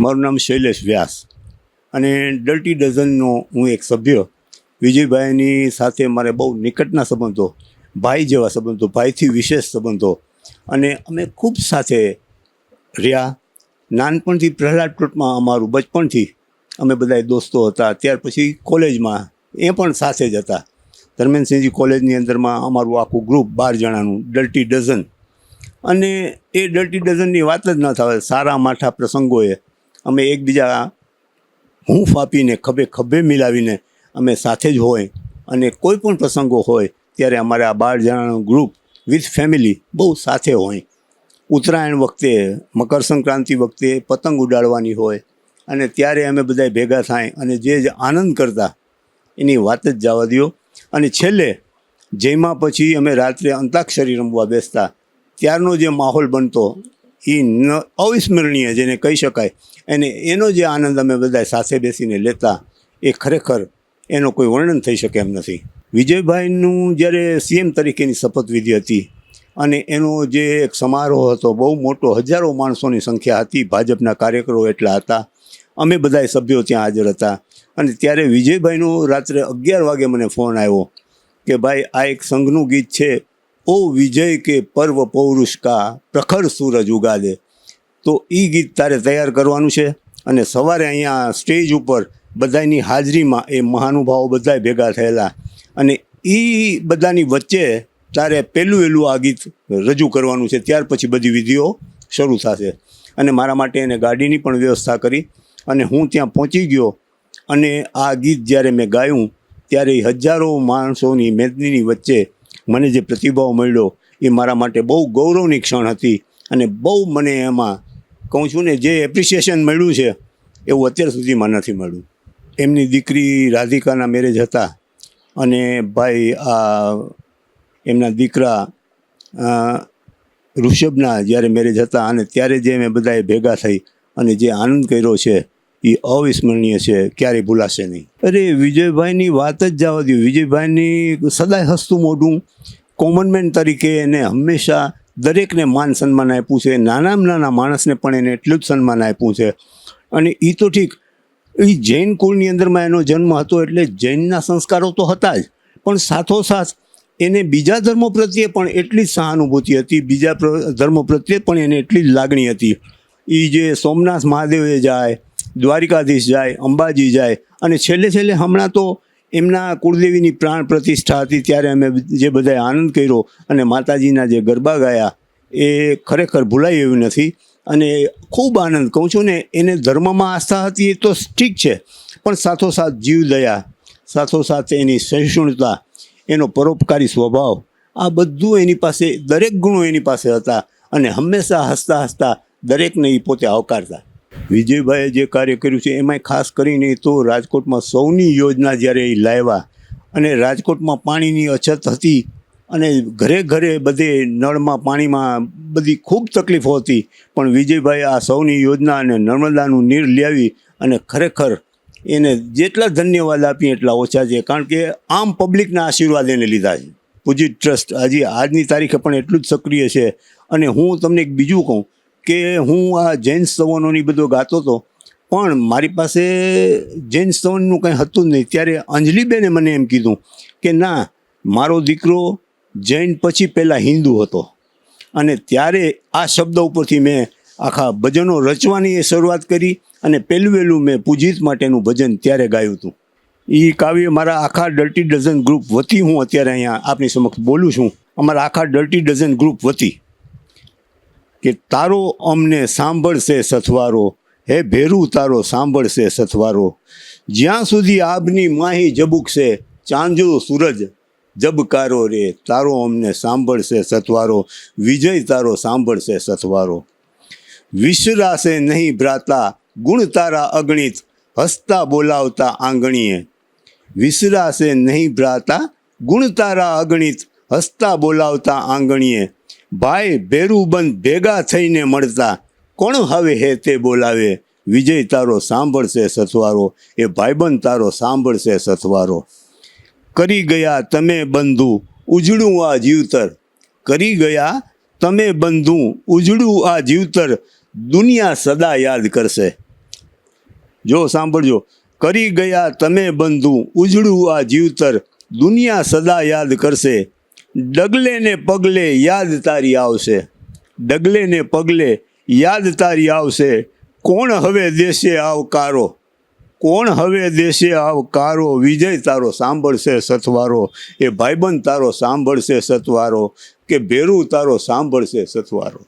મારું નામ શૈલેષ વ્યાસ. અને ડર્ટી ડઝનનો હું એક સભ્ય. વિજયભાઈની સાથે મારે બહુ નિકટના સંબંધો, ભાઈ જેવા સંબંધો, ભાઈથી વિશેષ સંબંધો. અને અમે ખૂબ સાથે રહ્યા. નાનપણથી પ્રહલાદ પ્લોટમાં અમારું બચપણથી અમે બધા દોસ્તો હતા. ત્યાર પછી કોલેજમાં એ પણ સાથે જ હતા. ધર્મેન્દ્રસિંહજી કોલેજની અંદરમાં અમારું આખું ગ્રુપ બાર જણાનું, ડર્ટી ડઝન. અને એ ડર્ટી ડઝનની વાત જ ન થાય, સારા માઠા પ્રસંગોએ અમે એકબીજા હું ફાપીને ખભે ખભે મિલાવીને અમે સાથે જ હોય અને કોઈ પણ પ્રસંગો હોય ત્યારે અમારે આ બાર જણાનું ગ્રુપ વિથ ફેમિલી બહુ સાથે હોય. ઉત્તરાયણ વખતે, મકર સંક્રાંતિ વખતે પતંગ ઉડાડવાની હોય અને ત્યારે અમે બધા ભેગા થાય અને જે જ આનંદ કરતા એની વાત જ જવા દો અને છેલ્લે, જેમાં પછી અમે રાત્રે અંતાક્ષરી રમવા બેસતા. ત્યારનો જે માહોલ બનતો એ ન અવિસ્મરણીય જેને કહી શકાય અને એનો જે આનંદ અમે બધા સાથે બેસીને લેતા, એ ખરેખર એનો કોઈ વર્ણન થઈ શકે એમ નથી. વિજયભાઈનું જ્યારે સીએમ તરીકેની શપથવિધિ હતી અને એનો જે એક સમારોહ હતો, બહુ મોટો, હજારો માણસોની સંખ્યા હતી, ભાજપના કાર્યકરો એટલા હતા, અમે બધાય સભ્યો ત્યાં હાજર હતા. અને ત્યારે વિજયભાઈનો રાત્રે અગિયાર વાગે મને ફોન આવ્યો કે ભાઈ, આ એક સંઘનું ગીત છે, ઓ વિજય કે પર્વ પૌરુષ કા પ્રખર સૂરજ ઉગાદે તો એ ગીત તારે તૈયાર કરવાનું છે અને સવારે અહીંયા સ્ટેજ ઉપર બધાની હાજરીમાં એ મહાનુભાવો બધાય ભેગા થયેલા. અને એ બધાની વચ્ચે તારે પહેલું વહેલું આ ગીત રજૂ કરવાનું છે. ત્યાર પછી બધી વિધિઓ શરૂ થશે. અને મારા માટે એને ગાડીની પણ વ્યવસ્થા કરી અને હું ત્યાં પહોંચી ગયો અને આ ગીત જ્યારે મેં ગાયું ત્યારે હજારો માણસોની મેદનીની વચ્ચે મને જે પ્રતિભાવ મળ્યો એ મારા માટે બહુ ગૌરવની ક્ષણ હતી અને બહુ મને એમાં કહું છું ને, જે એપ્રિસિએશન મળ્યું છે, એવું અત્યાર સુધીમાં નથી મળ્યું. એમની દીકરી રાધિકાના મેરેજ હતા અને ભાઈ આ એમના દીકરા ઋષભના જ્યારે મેરેજ હતા અને ત્યારે જે મેં બધાએ ભેગા થઈ અને જે આનંદ કર્યો છે, એ અવિસ્મરણીય છે, ક્યારેય ભૂલાશે નહીં. અરે, વિજયભાઈની વાત જ જવા દઉં વિજયભાઈની સદાય હસતું મોઢું કોમનમેન તરીકે એને હંમેશા દરેકને માન સન્માન આપ્યું છે, નાનામાં નાના માણસને પણ એને એટલું જ સન્માન આપ્યું છે. અને એ તો ઠીક એ જૈન કુળની અંદરમાં એનો જન્મ હતો એટલે જૈનના સંસ્કારો તો હતા જ, પણ સાથોસાથ એને બીજા ધર્મો પ્રત્યે પણ એટલી જ સહાનુભૂતિ હતી, બીજા ધર્મો પ્રત્યે પણ એને એટલી જ લાગણી હતી. એ જે સોમનાથ મહાદેવે જાય, દ્વારિકાધીશ જાય, અંબાજી જાય, અને છેલ્લે છેલ્લે હમણાં તો એમના કુળદેવીની પ્રાણ પ્રતિષ્ઠા હતી ત્યારે અમે જે બધાએ આનંદ કર્યો અને માતાજીના જે ગરબા ગાયા, એ ખરેખર ભૂલાય એવું નથી. અને ખૂબ આનંદ, કહું છું ને, એને ધર્મમાં આસ્થા હતી એ તો ઠીક છે, પણ સાથોસાથ જીવદયા સાથોસાથ એની સહિષ્ણુતા, એનો પરોપકારી સ્વભાવ, આ બધું એની પાસે, દરેક ગુણો એની પાસે હતા અને હંમેશા હસતા હસતા દરેકને એ પોતે આવકારતા. વિજયભાઈએ જે કાર્ય કર્યું છે, એમાંય ખાસ કરીને તો રાજકોટમાં સૌની યોજના જ્યારે એ લાવ્યા અને રાજકોટમાં પાણીની અછત હતી અને ઘરે ઘરે બધે નળમાં પાણીમાં બધી ખૂબ તકલીફો હતી, પણ વિજયભાઈ આ સૌની યોજના અને નર્મદાનું નીર લાવી અને ખરેખર એને જેટલા ધન્યવાદ આપીએ એટલા ઓછા છે, કારણ કે આમ પબ્લિકના આશીર્વાદ એને લીધા છે. પૂજિત ટ્રસ્ટ હજી આજની તારીખે પણ એટલું જ સક્રિય છે. અને હું તમને એક બીજું કહું કે હું આ જૈન સ્તવનોની બધો ગાતો હતો, પણ મારી પાસે જૈન સ્તવનનું કંઈ હતું જ નહીં. ત્યારે અંજલિબેને મને એમ કીધું કે ના, મારો દીકરો જૈન પછી પહેલાં હિન્દુ હતો. અને ત્યારે આ શબ્દ ઉપરથી મેં આખા ભજનો રચવાની એ શરૂઆત કરી અને પહેલું વહેલું મેં પૂજિત માટેનું ભજન ત્યારે ગાયું હતું. એ કાવ્ય મારા આખા ડર્ટી ડઝન ગ્રુપ વતી હું અત્યારે અહીંયા આપની સમક્ષ બોલું છું. અમારા આખા ડર્ટી ડઝન ગ્રુપ વતી. કે તારો અમને સાંભળશે સથવારો. હે ભેરું, તારો સાંભળશે સથવારો. જ્યાં સુધી આબની માહી જબુકશે, ચાંજો સૂરજ જબકારો રે. તારો અમને સાંભળશે સથવારો. વિજય તારો સાંભળશે સથવારો. વિસરાશે નહીં ભ્રાતા, ગુણ તારા અગણિત, હસતા બોલાવતા આંગણીએ. વિસરાશે નહીં ભ્રાતા, ગુણ તારા અગણિત, હસતા બોલાવતા આંગણીએ. ભાઈ ભેરુબંધ ભેગા થઈને મળતા. કોણ હવે હે તે બોલાવે? વિજય તારો સાંભળશે સથવારો. એ ભાઈબંધ તારો સાંભળશે સથવારો. કરી ગયા તમે બંધુ, ઉજળું આ જીવતર. કરી ગયા તમે બંધુ, ઉજળું આ જીવતર. દુનિયા સદા યાદ કરશે. જો સાંભળજો. કરી ગયા તમે બંધુ, ઉજળું આ જીવતર. દુનિયા સદા યાદ કરશે. ડગલે ને પગલે યાદ તારી આવશે. ડગલે ને પગલે યાદ તારી આવશે. કોણ હવે દેશે આવકારો? કોણ હવે દેશે આવકારો? વિજય તારો સાંભળશે સથવારો. એ ભાઈબંધ તારો સાંભળશે સથવારો. કે ભેરું તારો સાંભળશે સથવારો.